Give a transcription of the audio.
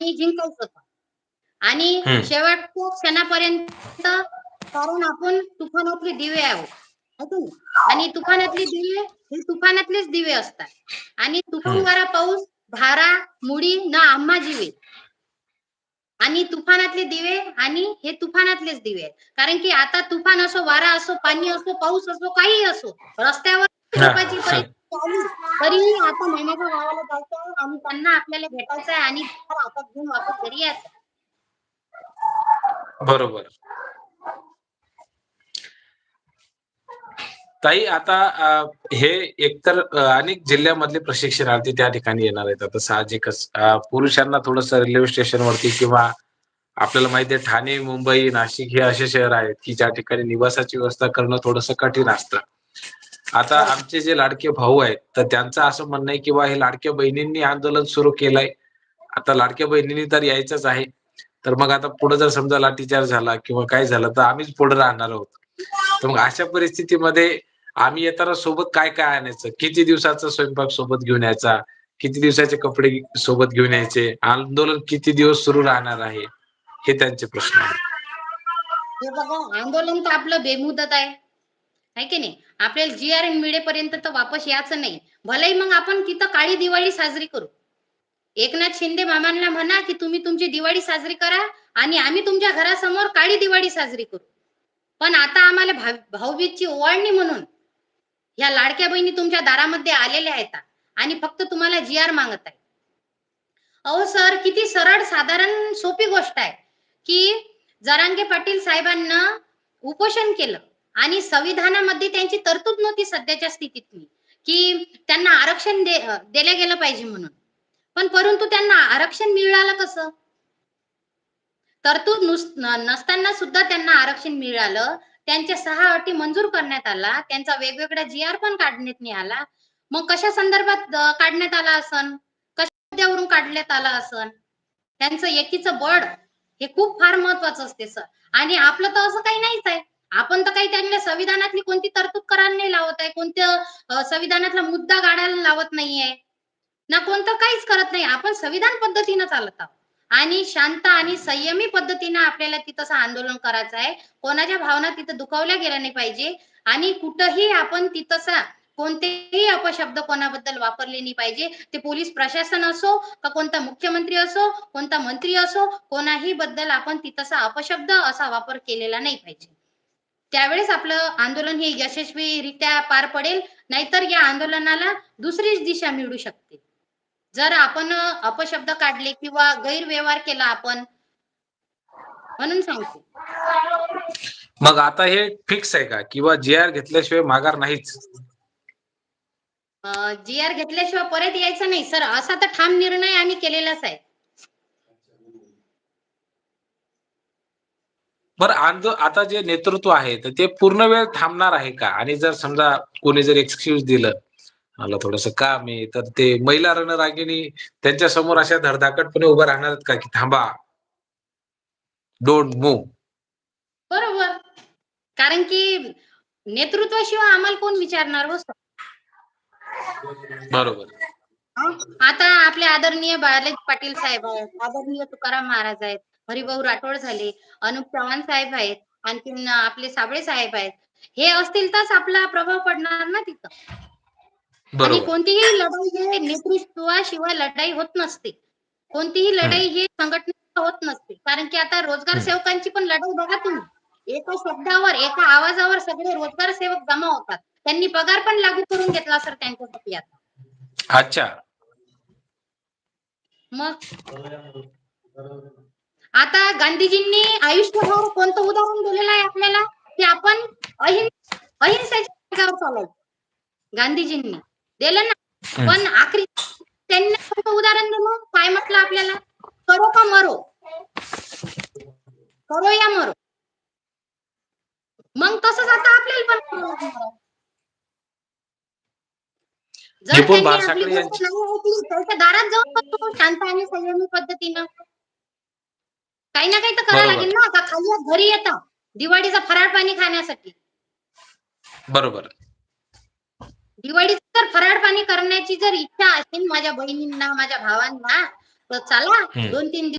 जिंकायचं होतं. आणि. शेवटच्या क्षणापर्यंत कारण आपण तुफानातले दिवे आहोत? आणि तुफानातले दिवे हे तुफानातलेच दिवे असतात. आणि तुफान वारा पाऊस धारा मुडी ना आम्हा जीवे. आणि तुफानातले दिवे आणि हे तुफानातलेच दिवे आहेत. कारण की आता तुफान असो वारा असो पाणी असो पाऊस असो काही असो रस्त्यावर तरीही आता मामाच्या गावाला जायचं. आणि त्यांना आपल्याला भेटायचं आहे आणि हातात घेऊन वापस घरी यायचं बरोबर. ताई आता हे एकतर अनेक जिल्ह्यामधले प्रशिक्षणार्थी त्या ठिकाणी येणार आहेत. आता साहजिकच पुरुषांना थोडस रेल्वे स्टेशनवरती किंवा आपल्याला माहिती आहे ठाणे मुंबई नाशिक हे असे शहर आहेत की ज्या ठिकाणी निवासाची व्यवस्था करणं थोडस कठीण असतं. आता आमचे जे लाडके भाऊ आहेत तर त्यांचं असं म्हणणं आहे की बा हे लाडक्या बहिणींनी आंदोलन सुरू केलंय. आता लाडक्या बहिणींनी तर यायचंच आहे. तर मग आता पुढे जर समजा लाठीचार्ज झाला किंवा काय झालं तर आम्हीच पुढे राहणार आहोत. तर मग अशा परिस्थितीमध्ये आम्ही येताना सोबत काय काय आणायचं? किती दिवसाचा स्वयंपाक सोबत घेऊन यायचा? किती दिवसाचे कपडे सोबत घेऊन यायचे? आंदोलन किती दिवस सुरू राहणार आहे? हे त्यांचे प्रश्न आहेत. हे बघा आंदोलन तर आपलं बेमुदत आहे की नाही? आपल्याला जी आर एन मिळेपर्यंत तर वापस यायचं नाही. भलेही मग आपण तिथं काळी दिवाळी साजरी करू. एकनाथ शिंदे मामांना म्हणा की तुम्ही तुमची दिवाळी साजरी करा आणि आम्ही तुमच्या घरासमोर काळी दिवाळी साजरी करू. पण आता आम्हाला भाव- भाऊबीजची ओवाळणी म्हणून ह्या लाडक्या बहिणी तुमच्या दारामध्ये आलेल्या आहेत. आणि फक्त तुम्हाला जी आर मागत आहे अहो सर किती सरळ साधारण सोपी गोष्ट आहे की जरांगे पाटील साहेबांना उपोषण केलं. आणि संविधानामध्ये त्यांची तरतूद नव्हती सध्याच्या स्थितीतली की त्यांना आरक्षण दे दिलं गेलं पाहिजे म्हणून. पण परंतु त्यांना आरक्षण मिळालं कसं? तरतूद नसताना सुद्धा त्यांना आरक्षण मिळालं. त्यांच्या सहा अटी मंजूर करण्यात आला. त्यांचा वेगवेगळा जी आर पण काढण्यात आला. मग कशा संदर्भात काढण्यात आला असन? कशा मुद्द्यावरून काढण्यात आला असन? त्यांचं एकीचं बळ हे खूप फार महत्वाचं असते सर. आणि आपलं तर असं काही नाहीच आहे. आपण तर काही त्यांना संविधानातली कोणती तरतूद करायला नाही लावत आहे कोणत्या संविधानातला मुद्दा गाडायला लावत नाहीये. ना कोणतं काहीच करत नाही. आपण संविधान पद्धतीनं चालत आहोत. आणि शांत आणि संयमी पद्धतीनं आपल्याला तिथं आंदोलन करायचं आहे. कोणाच्या भावना तिथं दुखावल्या गेल्या नाही पाहिजे. आणि कुठंही आपण तिथं कोणतेही अपशब्द कोणाबद्दल वापरले नाही पाहिजे. ते पोलीस प्रशासन असो का कोणता मुख्यमंत्री असो कोणता मंत्री असो कोणाही बद्दल आपण तिथं अपशब्द असा वापर केलेला नाही पाहिजे. त्यावेळेस आपलं आंदोलन हे यशस्वीरित्या पार पडेल नाहीतर या आंदोलनाला दुसरीच दिशा मिळू शकते. जर आपण अपशब्द काढले किंवा गैरव्यवहार केला आपण म्हणून सांगते. मग आता हे फिक्स आहे का? किंवा जी आर घेतल्याशिवाय माघार नाहीच? जी आर घेतल्याशिवाय परत यायचं नाही सर. असा तर ठाम निर्णय आम्ही केलेलाच आहे. बरं आता जे नेतृत्व आहे तर ते पूर्ण वेळ थांबणार आहे का? आणि जर समजा कोणी जर एक्सक्यूज दिलं मला थोडस काम आहे तर ते महिला रणरागिणी त्यांच्यासमोर अशा धडधाकटपणे उभं राहणार का की थांबा? डोंट मूव बरोबर. कारण की नेतृत्वाशिवाय आम्हाला कोण विचारणार हो बरोबर. आता आपले आदरणीय बाळाजी पाटील साहेब आहेत. आदरणीय तुकाराम महाराज आहेत. हरिभाऊ राठोड झाले. अनुप चव्हाण साहेब आहेत. आणखीन आपले साबळे साहेब आहेत. हे असतील तरच आपला प्रभाव पडणार ना तिथं. आणि कोणतीही लढाई हे नेतृत्वाशिवाय लढाई होत नसते. कोणतीही लढाई ही संघटना होत नसते. कारण की आता रोजगार. सेवकांची पण लढाई बघा तुम्ही. एका शब्दावर एका आवाजावर सगळे रोजगार सेवक जमा होतात. त्यांनी पगार पण लागू करून घेतला सर त्यांच्यासाठी आता. अच्छा. मग? आता गांधीजींनी आयुष्यभर कोणतं उदाहरण दिलेलं आहे आपल्याला? की आपण अहिंस अहिंसेच्या मार्गावर चालायचं गांधीजींनी दिलं ना. पण आखरी त्यांनी कोणतं उदाहरण दिलं? काय म्हटलं आपल्याला? करो का मरो? करो या मरो. मग तसंच आता आपल्याला पण. जर निपुण त्यांनी बारसाकडे आपली गोष्ट यांची- नाही ऐकली त्याच्या दारात जाऊन शांत आणि संयमी पद्धतीनं. काही ना काही तर करावं बरोबर. लागेल ना. का खाली आज घरी येतात दिवाळीचा फराळ पाणी खाण्यासाठी. बरोबर. दिवाळीचं जर फराळ पाणी करण्याची जर इच्छा असेल माझ्या बहिणींना माझ्या भावांना तर चला हम्म. दोन तीन